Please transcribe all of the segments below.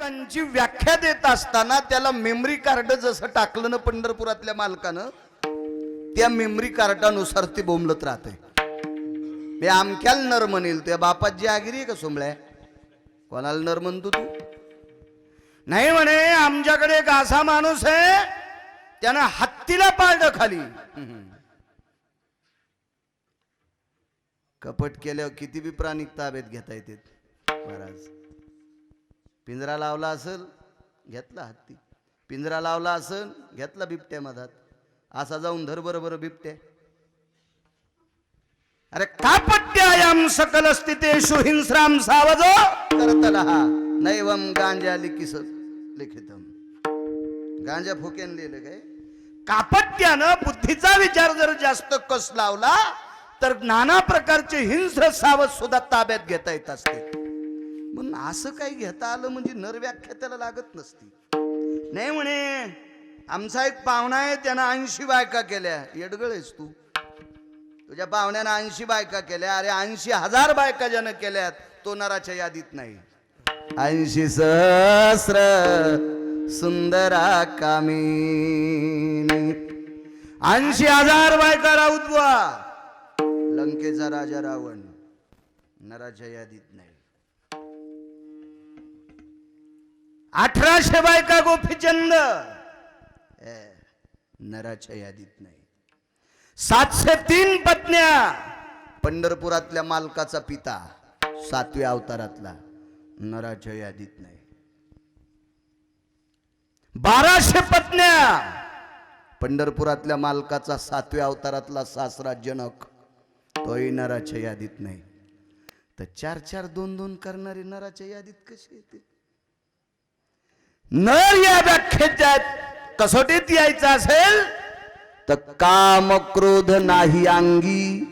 एकमेकांची व्याख्या देत असताना त्याला मेमरी कार्ड जसं टाकलं ना पंढरपुरातल्या मालकानं त्या मेमरी कार्डानुसार ते बोंबलत राहते. मी आमक्याला नर म्हणेल त्या बापाजी आगिरी आहे का सोमळ्या कोणाला नर म्हणतो तू? नाही म्हणे आमच्याकडे एक असा माणूस आहे त्यानं हत्तीला पाळलं खाली. कपट केल्यावर किती बी प्राणी ताब्यात घेता येते महाराज. पिंजरा लावला असेल घेतला हत्ती. पिंजरा लावला असेल घेतला बिबट्या मधात असा जाऊन धर बरोबर बिबट्या. अरे कापट्यायाम सकल स्थितेषु हिंस्राम सावज करतला नैवम गांजा लिखिस लिखितम. गांजा फुकेन लिहिलं काय? कापट्यानं बुद्धीचा विचार जर जास्त कस लावला तर नाना प्रकारचे हिंस्र सावध सुद्धा ताब्यात घेता येत असते. म्हणून असं काही घेता आलं म्हणजे नरव्याख्या त्याला लागत नसती. नाही म्हणे आमचा एक पाहुणा आहे त्यानं ऐंशी बायका केल्या. येडगळ आहेस तू. तुझ्या पाहुण्यानं ऐंशी बायका केल्या. अरे ऐंशी हजार बायका ज्यानं केल्यात तो नराच्या यादीत नाही. ऐंशी सहस्र सुंदरा कामी ऐंशी हजार बायका राऊत बुवा लंकेचा राजा रावण नराच्या यादीत नाही. अठराशे बायका गोपीचंद नराच्या यादीत नाही. सातशे तीन पत्न्या. पंढरपुरातल्या मालकाचा पिता सातव्या अवतारातला. नराच्या यादीत नाही. बाराशे पत्न्या. पंढरपुरातल्या मालकाचा सातव्या अवतारातला सासरा जनक तोही नराच्या यादीत नाही. तर चार चार दोन दोन करणारे नराच्या यादीत कसे येते नर या व्याख्येच्या कसोटीत यायचं असेल तर काम क्रोध नाही अंगी.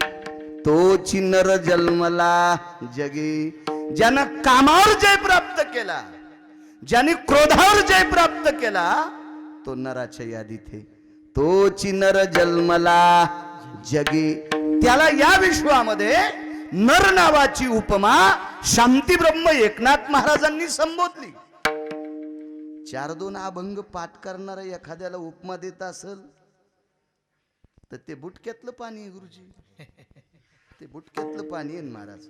तोची नर जन्मला जगे. ज्यानं कामावर जय प्राप्त केला ज्याने क्रोधावर जय प्राप्त केला तो नराच्या यादीत आहे. तोची नर जन्मला जगे. त्याला या विश्वामध्ये नर नावाची उपमा शांती ब्रह्म एकनाथ महाराजांनी संबोधली. चार दोन अभंग पाठ करणारा एखाद्याला उपमा देत असेल तर ते बुटक्यातलं पाणी आहे गुरुजी. ते बुटक्यातलं पाणी आहे महाराज.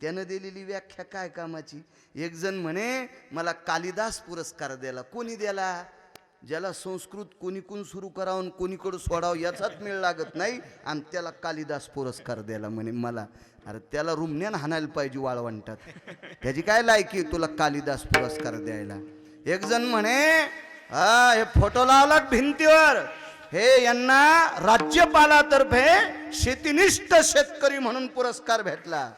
त्यानं दिलेली व्याख्या काय कामाची? एक जण म्हणे मला कालिदास पुरस्कार द्यायला. कोणी द्याला ज्याला संस्कृत कोणीकून सुरू करावं आणि कोणीकडं सोडावं याचाच मेळ लागत नाही आणि त्याला कालिदास पुरस्कार द्यायला म्हणे मला. अरे त्याला रुमण्यान हाणायला पाहिजे वाळवंटात. त्याची काय लायकी आहे तुला कालिदास पुरस्कार द्यायला? एक जण म्हणे हा हे फोटो लावला भिंतीवर. हे यांना राज्यपालातर्फे शेतीनिष्ठ शेतकरी म्हणून पुरस्कार भेटला.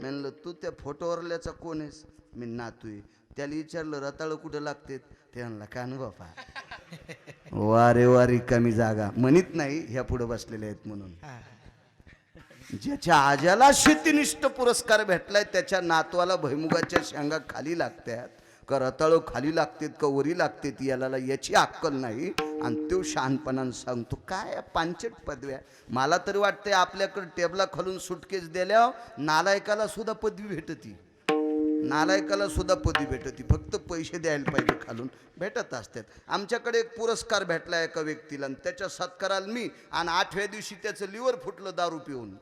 म्हणलं तू त्या फोटोवरल्याचा कोण आहेस? मी नातू आहे. त्याला विचारलं रताळ कुठं लागते ते म्हणला कान बापा वारे वारी कमी जागा. म्हणत नाही ह्या पुढे बसलेल्या आहेत म्हणून. ज्याच्या आजाला शेतीनिष्ठ पुरस्कार भेटलाय त्याच्या नातवाला भैमुगाच्या शेंगा खाली लागतात. का रताळं खाली लागतात का वरी लागतात याला याची अक्कल नाही. आणि तो शहाणपणानं सांगतो काय पांचट पदव्या? मला तरी वाटतंय आपल्याकडे टेबला खालून सुटकेस दिल्यावर नालायकाला सुद्धा पदवी भेटती. नालायकाला सुद्धा पदवी भेटती. फक्त पैसे द्यायला पाहिजे खालून. भेटत असतात. आमच्याकडे एक पुरस्कार भेटला एका व्यक्तीला आणि त्याच्या सत्काराला मी आणि आठव्या दिवशी त्याचं लिव्हर फुटलं दारू पिऊन.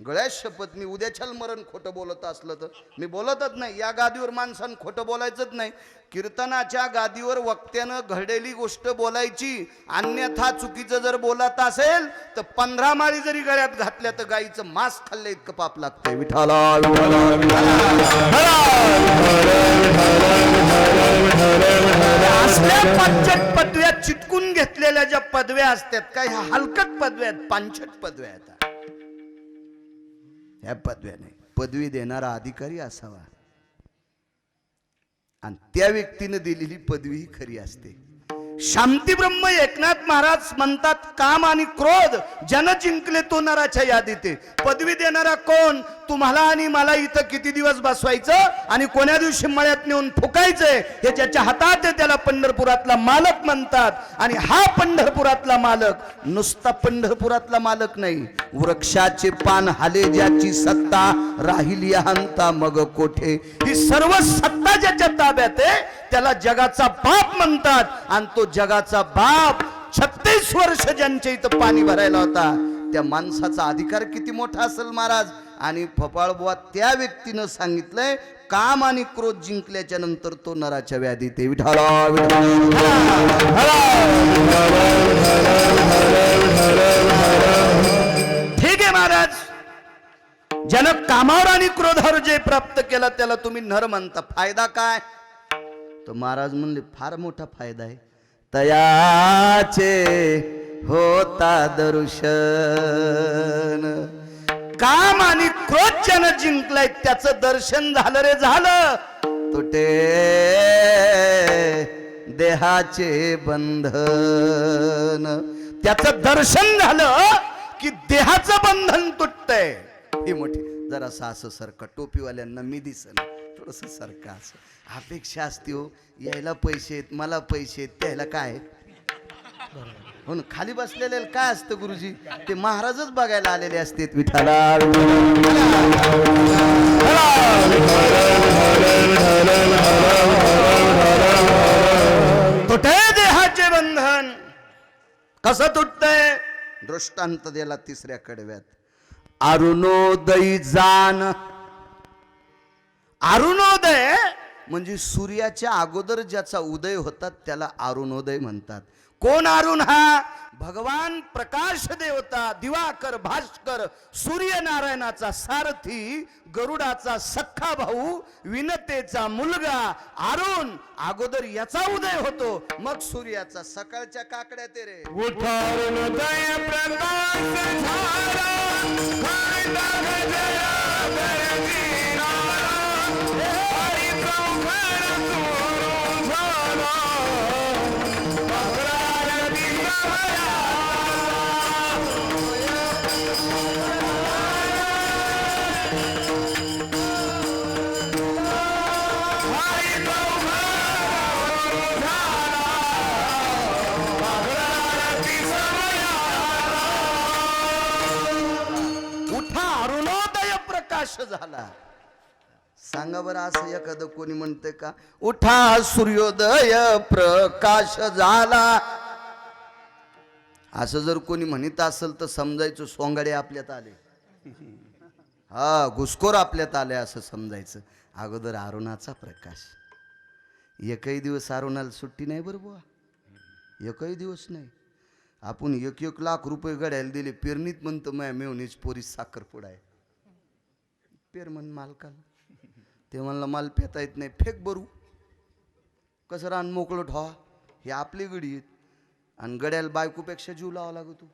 गळ्यात शपथ मी उद्याच्याल मरण खोटं बोलत असलं तर. मी बोलतच नाही या गादीवर माणसानं खोटं बोलायचंच नाही. कीर्तनाच्या गादीवर वक्त्यानं घडेली गोष्ट बोलायची अन्यथा चुकीचं जर बोलत असेल तर पंधरा माळी जरी गळ्यात घातल्या तर गाईचं मांस खाल्लं इतकं पाप लागतंय. विठाला असल्या पदव्या चिटकून घेतलेल्या ज्या पदव्या असतात काय ह्या हलकट पदव्या आहेत पांचट पदव्या आहेत. ह्या पदव्याने. पदवी देणारा अधिकारी असावा. आणि त्या व्यक्तीनं दिलेली पदवी ही खरी असते. शांती ब्रह्म एकनाथ महाराज म्हणतात काम आणि क्रोध जन जिंकले तो नराच्या यादीत आहे. पदवी देणारा कोण? तुम्हाला आणि मला इथं किती दिवस बसवायचं आणि कोण्या दिवशी मळ्यात नेऊन फुकायचंय हे ज्याच्या हातात आहे त्याला पंढरपुरातला मालक म्हणतात. आणि हा पंढरपुरातला मालक नुसता पंढरपुरातला मालक नाही वृक्षाचे पान हाले ज्याची सत्ता राहिली हंता मग कोठे? ही सर्व सत्ता ज्याच्या ताब्यात आहे त्याला जगाचा बाप म्हणतात. आणि तो जगाचा बाप छत्तीस वर्ष ज्यांच्या इथं पाणी भरायला होता त्या माणसाचा अधिकार किती मोठा असेल महाराज? आणि फपाळबुवा त्या व्यक्तीनं सांगितलंय काम आणि क्रोध जिंकल्याच्या नंतर तो नराच्या व्याधीत विठाला ठीक आहे महाराज. ज्यानं कामावर आणि क्रोधावर जे प्राप्त केला त्याला तुम्ही नर म्हणता. फायदा काय? तो महाराज म्हणले फार मोठा फायदा आहे. तयाचे होता दर्शन. काम आणि क्रोध ज्यानं जिंकलाय त्याचं दर्शन झालं रे झालं. तुटे देहाचे बंधन. त्याचं दर्शन झालं की देहाचं बंधन तुटतंय. ही मोठी जरासं असं सरका टोपीवाल्यांना मी दिसन. थोडस सरका असं अपेक्षा असते हो यायला पैसे आहेत मला पैसे आहेत त्याला काय? आहेत? हो ना खाली बसलेले काय असतं गुरुजी? ते महाराजच बघायला आलेले असते विठाला तुटे देहाचे बंधन. कसं तुटतंय? दृष्टांत दिला तिसऱ्या कडव्यात. अरुणोदयी जाण अरुणोदय? म्हणजे सूर्याच्या अगोदर ज्याचा उदय होतात त्याला अरुणोदय म्हणतात. कोण अरुण हा? भगवान प्रकाश देवता दिवाकर भास्कर सूर्यनारायणाचा सारथी गरुडाचा सख्खा भाऊ विनतेचा मुलगा अरुण अगोदर याचा उदय होतो मग सूर्याचा सकाळच्या काकड्या ते रे. प्रकाश कोणी म्हणतं का? उठा सूर्योदय प्रकाश झाला. असं जर कोणी म्हणत असेल तर समजायचं सोंगाडे आपल्यात आले. हा घुसखोर आपल्यात आले असं समजायचं. अगोदर अरुणाचा प्रकाश. एकही दिवस अरुणाला सुट्टी नाही बरं बुवा. एकही दिवस नाही. आपण एक एक लाख रुपये गड्याला दिले पेरणीत म्हणतो माय मेवणीच पोरी साखर आहे. पेरमन मालकाला. ते म्हणलं माल पेता येत नाही फेक बरू. कसं रान मोकळं ठेवा हे आपली गडी आहेत. आणि गड्याला बायकोपेक्षा जीव लावा लागतो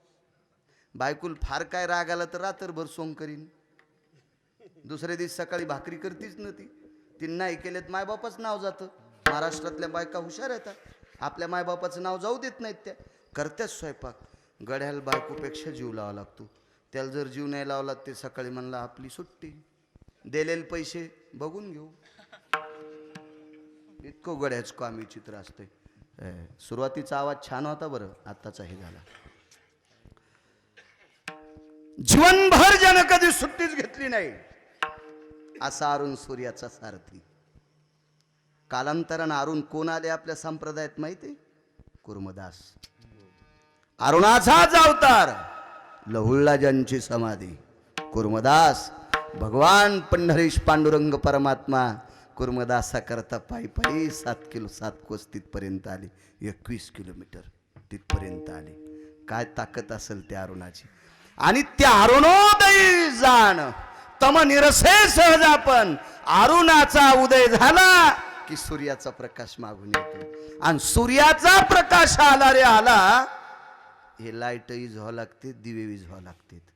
बायकोला फार काय राग आला तर रात्रभर सोंग करीन. दुसऱ्या दिवशी सकाळी भाकरी करतीच ना ती. तिने नाही केलेत मायबापाचं नाव जातं. महाराष्ट्रातल्या बायका हुशार येतात. आपल्या मायबापाचं नाव जाऊ देत नाहीत त्या. करत्याच स्वयंपाक. गड्याला बायकोपेक्षा जीव लावा लागतो. त्याला जर जीव नाही लावला ते सकाळी म्हणला आपली सुट्टी. दिलेले पैसे बघून घेऊ. इतकं गड्याच कामी चित्र असते सुरुवातीचा आवाज छान होता बरं आत्ताचा हे झाला. जीवनभर ज्यानं कधी सुट्टीच घेतली नाही असा अरुण सूर्याचा सारथी. कालांतरानं अरुण कोण आले आपल्या संप्रदायात माहिती? कुर्मदास. अरुणाचाच अवतार लहुळला ज्यांची समाधी. कुर्मदास भगवान पंढरीश पांडुरंग परमात्मा कुर्मदासा करता पायी पायी सात किलो सात कोस तिथपर्यंत आले. एकवीस किलोमीटर तिथपर्यंत आले. काय ताकद असेल त्या अरुणाची? आणि त्या अरुणोदय जाण तम निरसे सहज आपण. अरुणाचा उदय झाला की सूर्याचा प्रकाश मागून येतो. आणि सूर्याचा प्रकाश आला रे आला हे लाईटही झ्हावं लागते दिवेही झ्हावं लागतात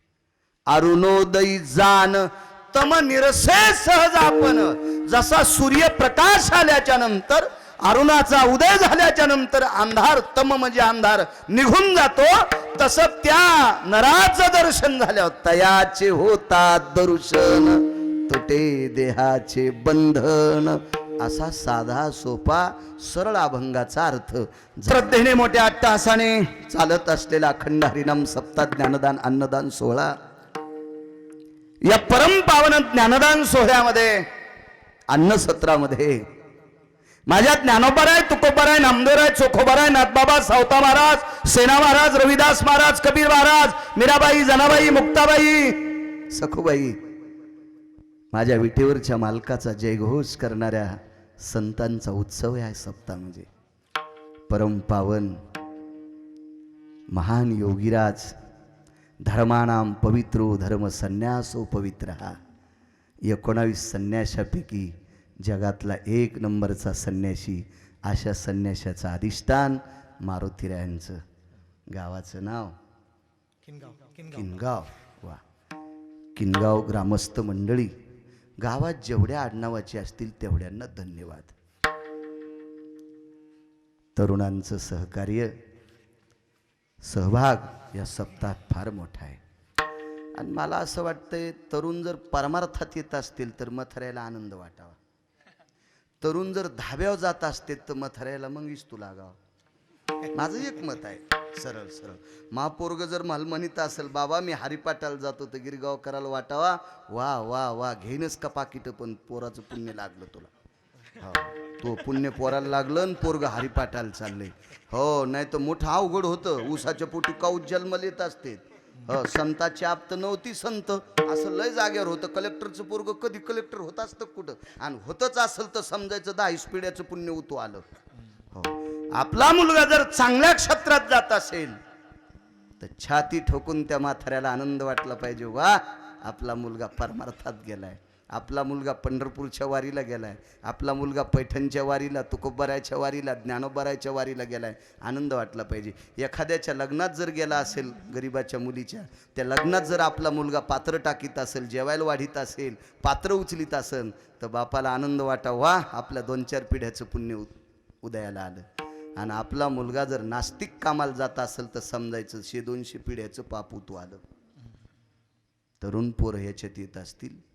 अरुणोदयी जाण तम निरसे सहज आपण. जसा सूर्य प्रकाश आल्याच्यानंतर अरुणाचा उदय झाल्याच्यानंतर अंधार तम म्हणजे अंधार निघून जातो. तसं त्या नराचं दर्शन झाल्यावर तयाचे होतात दर्शन. तुटे देहाचे बंधन. असा साधा सोपा सरळ अभंगाचा अर्थ श्रद्धेने मोठ्या अट्टहासाने चालत असलेला अखंड हरिनाम सप्ताह ज्ञानदान अन्नदान सोहळा. या परमपावन ज्ञानदान सोहळ्यामध्ये अन्नसत्रामध्ये माझ्या ज्ञानोबर आहे तुकोबर आहे नामदेव आहे चोखोबर आहे नाथबाबा सावता महाराज सेना महाराज रविदास महाराज कबीर महाराज मीराबाई जनाबाई मुक्ताबाई सखूबाई माझ्या विटेवरच्या मालकाचा जयघोष करणाऱ्या संतांचा उत्सव आहे सप्ताह म्हणजे. परमपावन महान योगीराज धर्मानाम पवित्रो धर्म संन्यासो पवित्र. हा एकोणावीस संन्याशापैकी जगातला एक नंबरचा संन्याशी अशा संन्याशाचं अधिष्ठान मारुतीरायांचं. गावाचं नाव? किनगाव. वा. किनगाव ग्रामस्थ मंडळी गावात जेवढ्या आडनावाचे असतील तेवढ्यांना धन्यवाद. तरुणांचं सहकार्य सहभाग या सप्ताहात फार मोठा आहे. आणि मला असं वाटतंय तरुण जर परमार्थात येत असतील तर मथऱ्याला आनंद वाटावा. तरुण जर धाब्यावर जात असतील तर मथऱ्याला मग इस्तू लागावं. माझं एक मत आहे. सरळ सरळ. महापोरग जर मला म्हणत असेल बाबा मी हरिपाटाला जातो तर गिरगाव करायला वाटावा वा वा वा घेईनच का पाकिटं पण पोराचं पुण्य लागलं तुला. हो. तो पुण्य पोराला लागलं आणि पोरग हरिपाठाला चाललंय. हो नाही तर मोठं अवघड होतं. ऊसाच्या पोटी काऊच जन्मल येत असते. हो संताची आप तर नव्हती संत. असं लय जागेवर होतं. कलेक्टरचं पोरग कधी कलेक्टर होत असतं कुठं? आणि होतच असेल तर समजायचं दहा पिढ्याचं पुण्य उतू आलं. हो. आपला मुलगा जर चांगल्या क्षेत्रात जात असेल तर छाती ठोकून त्या म्हाताऱ्याला आनंद वाटला पाहिजे. वा आपला मुलगा परमार्थात गेलाय. आपला मुलगा पंढरपूरच्या वारीला गेलाय. आपला मुलगा पैठणच्या वारीला तुकोबरायच्या वारीला ज्ञानोबरायच्या वारीला गेलाय. आनंद वाटला पाहिजे. एखाद्याच्या लग्नात जर गेला असेल गरिबाच्या मुलीच्या त्या लग्नात जर आपला मुलगा पात्र टाकीत असेल जेवायला वाढीत असेल पात्र उचलीत असेल तर बापाला आनंद वाटा वा आपल्या दोन चार पिढ्याचं पुण्य उदयाला आलं. आणि आपला मुलगा जर नास्तिक कामाला जात असेल तर समजायचं शे दोनशे पिढ्याचं पाप उतू आलं. तरुण पोरं ह्याच्यात येत असतील.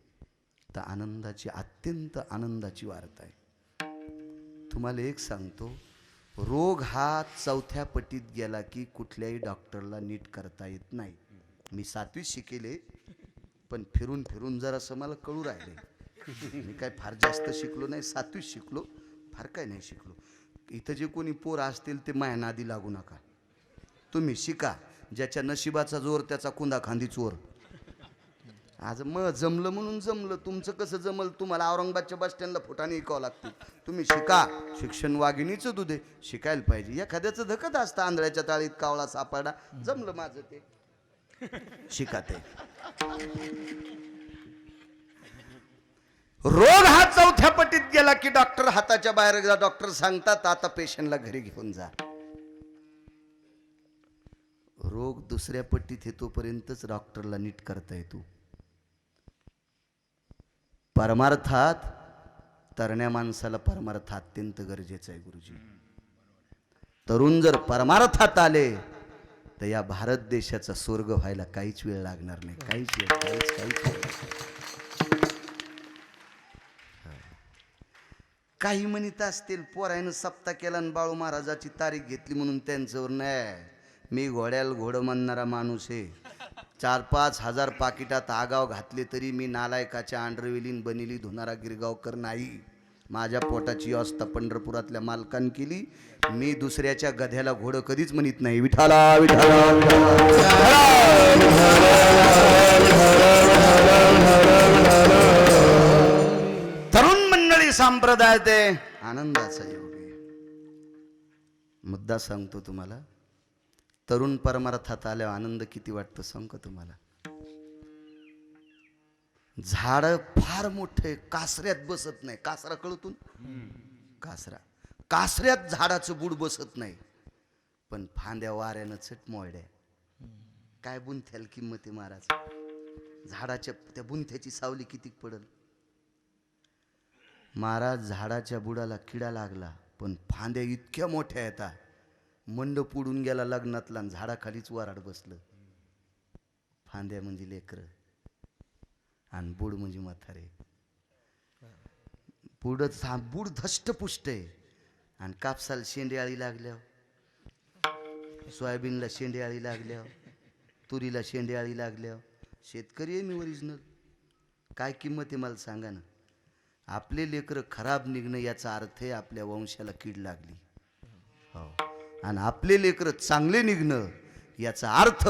तर आनंदाची अत्यंत आनंदाची वार्ता आहे. तुम्हाला एक सांगतो रोग हा चौथ्या पटीत गेला की कुठल्याही डॉक्टरला नीट करता येत नाही. मी सातवीत शिकेले पण फिरून फिरून जरासं मला कळू राहिले. मी काय फार जास्त शिकलो नाही सातवीत शिकलो फार काय नाही शिकलो. इथं जे कोणी पोर असतील ते माया नादी लागू नका. तुम्ही शिका ज्याच्या नशिबाचा जोर त्याचा कुंदा खांदी चोर. आज मग जमलं म्हणून जमलं. तुमचं कसं जमल? तुम्हाला औरंगाबादच्या बस स्टँडला फुटाने ऐकावं लागतं तुम्ही शिका. शिक्षण वाघिणीचं दूध आहे. शिकायला पाहिजे. एखाद्याचं धकत असतं आंधळ्याच्या ताळीत कावळा सापडा. जमलं माझं ते. शिका ते. रोग हा चौथ्या पटीत गेला की डॉक्टर हाताच्या बाहेर गेला डॉक्टर सांगतात आता पेशंटला घरी घेऊन जा. रोग दुसऱ्या पट्टीत येतोपर्यंतच डॉक्टरला नीट करता येतो. परमार्थात तरण्या माणसाला परमार्थ अत्यंत गरजेचं आहे गुरुजी. तरुण जर परमार्थात आले तर या भारत देशाचा स्वर्ग व्हायला काहीच वेळ लागणार नाही. काहीच वेळ काहीच काहीच काही म्हणत असतील पोरायनं सप्ता केला आणि बाळू महाराजाची तारीख घेतली म्हणून त्यांच्यावर नाही मी घोड्याला घोडं म्हणणारा माणूस आहे. चार पाच हजार पाकिटात आगाव घातले तरी मी नालायकाच्या आंड्रवेलीन बनिली धुणारा गिरगावकर नाही. माझ्या पोटाची अवस्था पंढरपुरातल्या मालकान केली. मी दुसऱ्याच्या गध्याला घोडं कधीच म्हणत नाही. विठाला विठाला तरुण मंडळी संप्रदाय ते आनंदाचा योग मुद्दा सांगतो तुम्हाला. तरुण परमार्थात आल्यावर आनंद किती वाटतो सांगतो तुम्हाला? झाड फार मोठे कासऱ्यात बसत नाही. कासरा कळतून? कासरा. कासऱ्यात झाडाचं बुड बसत नाही. पण फांद्या वाऱ्यानं चट मोड्या. काय बुंथ्याला किंमत आहे महाराज? झाडाच्या त्या बुंथ्याची सावली किती पडल? महाराज झाडाच्या बुडाला किडा लागला पण फांद्या इतक्या मोठ्या येतात मंड पुडून गेला लग्नातला आणि झाडाखालीच वराड बसलं. फांद्या म्हणजे लेकरं आणि बुड म्हणजे म्हातारे. बुडच हा बुड धष्टपुष्ट आहे. आणि कापसाला शेंडेआळी लागल्या. सोयाबीनला शेंडेआळी लागल्या. तुरीला शेंडेआळी लागल्या. शेतकरी आहे मी ओरिजिनल काय किंमत आहे मला सांगा ना. आपले लेकरं खराब निघणं याचा अर्थ आहे आपल्या वंशाला कीड लागली. हो. आणि आपले लेकरं चांगले निघणं याचा अर्थ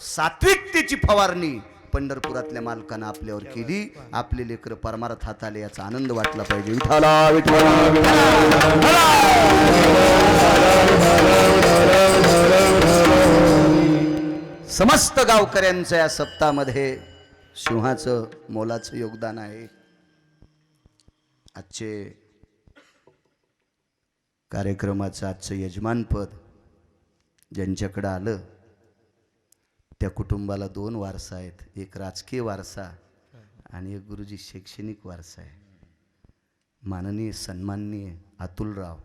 सात्विकतेची फवारणी पंढरपुरातल्या मालकानं आपल्यावर केली. आपले लेकरं हात आले याचा आनंद वाटला पाहिजे. विठाला विठाला समस्त गावकऱ्यांचं या सप्तामध्ये सिंहाचं मोलाचं योगदान आहे. आजचे कार्यक्रमाचं आजचं यजमानपद ज्यांच्याकडं आलं त्या कुटुंबाला दोन वारसा आहेत. एक राजकीय वारसा आणि एक गुरुजी शैक्षणिक वारसा आहे. माननीय सन्माननीय अतुलराव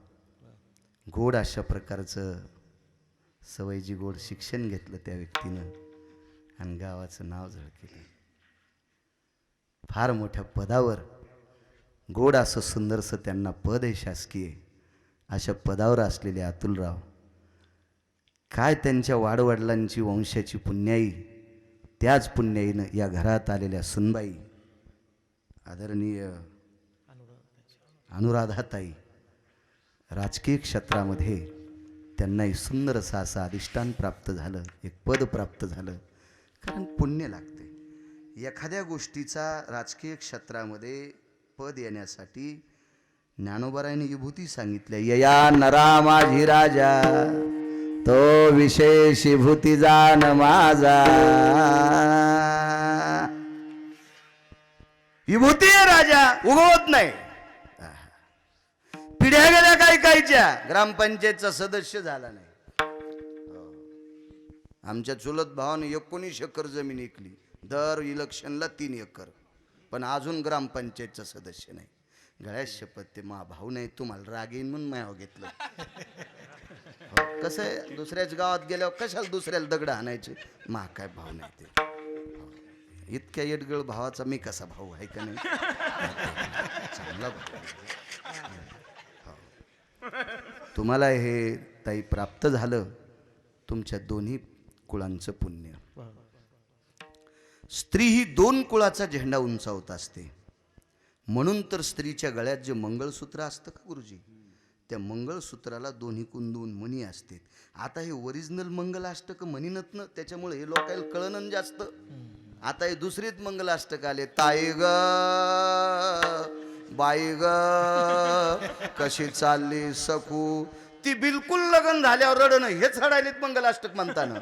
गोड अशा प्रकारचं सवयजी गोड शिक्षण घेतलं त्या व्यक्तीनं आणि गावाचं नाव झळकेलं फार मोठ्या पदावर गोड असं सुंदरसं त्यांना पद आहे शासकीय. अशा पदावर असलेले अतुलराव. काय त्यांच्या वाडवडिलांची वंशाची पुण्याई त्याच पुण्याईनं या घरात आलेल्या सुनबाई. आदरणीय अनुराधाताई राजकीय क्षेत्रामध्ये त्यांनाही सुंदर असं असं अधिष्ठान प्राप्त झालं एक पद प्राप्त झालं कारण पुण्य लागते. एखाद्या गोष्टीचा राजकीय क्षेत्रामध्ये पद येण्यासाठी ज्ञानोबरायने विभूती सांगितल्या यया नरा माझी राजा तो विशेष भूती जाण माझा. विभूती आहे राजा उगवत नाही. पिढ्या गेल्या काही काहीच्या ग्रामपंचायतचा सदस्य झाला नाही. आमच्या चुलत भावाने एकोणीस एकर जमीन ऐकली दर इलेक्शनला तीन एकर. पण अजून ग्रामपंचायतचा सदस्य नाही. गळ्यात शपथ ते मा भाऊ नाही तुम्हाला राग येईन म्हणून मायाव घेतलं. हो, कसं आहे? दुसऱ्याच गावात गेल्यावर कशाला दुसऱ्याला दगड आणायचे? मा काय भाऊ नाही ते. हो. इतक्या येडगळ भावाचा मी कसा भाऊ आहे का नाही? चांगला भाऊ आहे. तुम्हाला हे ताई प्राप्त झालं तुमच्या दोन्ही कुळांचं पुण्य. स्त्री ही दोन कुळाचा झेंडा उंचावत असते. म्हणून तर स्त्रीच्या गळ्यात जे मंगळसूत्र असतं का गुरुजी? त्या मंगळसूत्राला दोन्ही कुंदून मणी असते. आता हे ओरिजिनल मंगलाष्टक म्हणीनत त्याच्यामुळे हे लोकायला कळणं जास्त. आता हे दुसरेच मंगलाष्टक आले? ताई ग बाई ग कशी चालली सकू? ती बिलकुल लग्न झाल्यावर रडणं हेच रडायलेत मंगलाष्टक म्हणताना.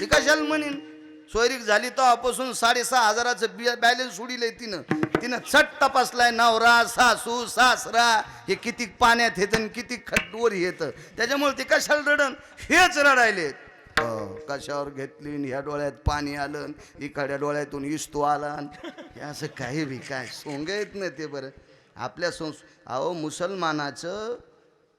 ती कशाला म्हणीन? सोयरीक झाली तेव्हापासून साडेसहा हजाराचं बॅलन्स सोडिलंय तिनं. तिनं चट तपासलाय नवरा सासू सासरा हे किती पाण्यात येतं आणि किती खड्डवर येतं त्याच्यामुळे ते कशाला रडन? हेच रडायलेत. कशावर घेतली आणि ह्या डोळ्यात पाणी आलं आणि डोळ्यातून इस्तो आला हे असं काही बी काय सोंग येत नाही ते बरं. आपल्या संस अहो मुसलमानाचं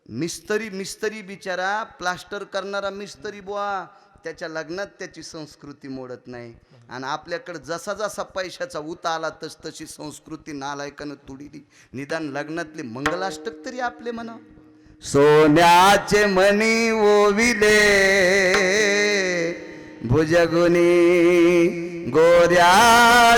मिस्तरी मिस्तरी बिचारा प्लास्टर करणारा मिस्तरी बुवा. त्याच्या लग्नात त्याची संस्कृती मोडत नाही. आणि आपल्याकडं जसा जसा पैशाचा उता आला तस तशी संस्कृती नालायकानं तुडिली. निदान लग्नातले मंगलाष्टक तरी आपले म्हणा. सोन्याचे मणी ओविले भुजगुनी गोऱ्या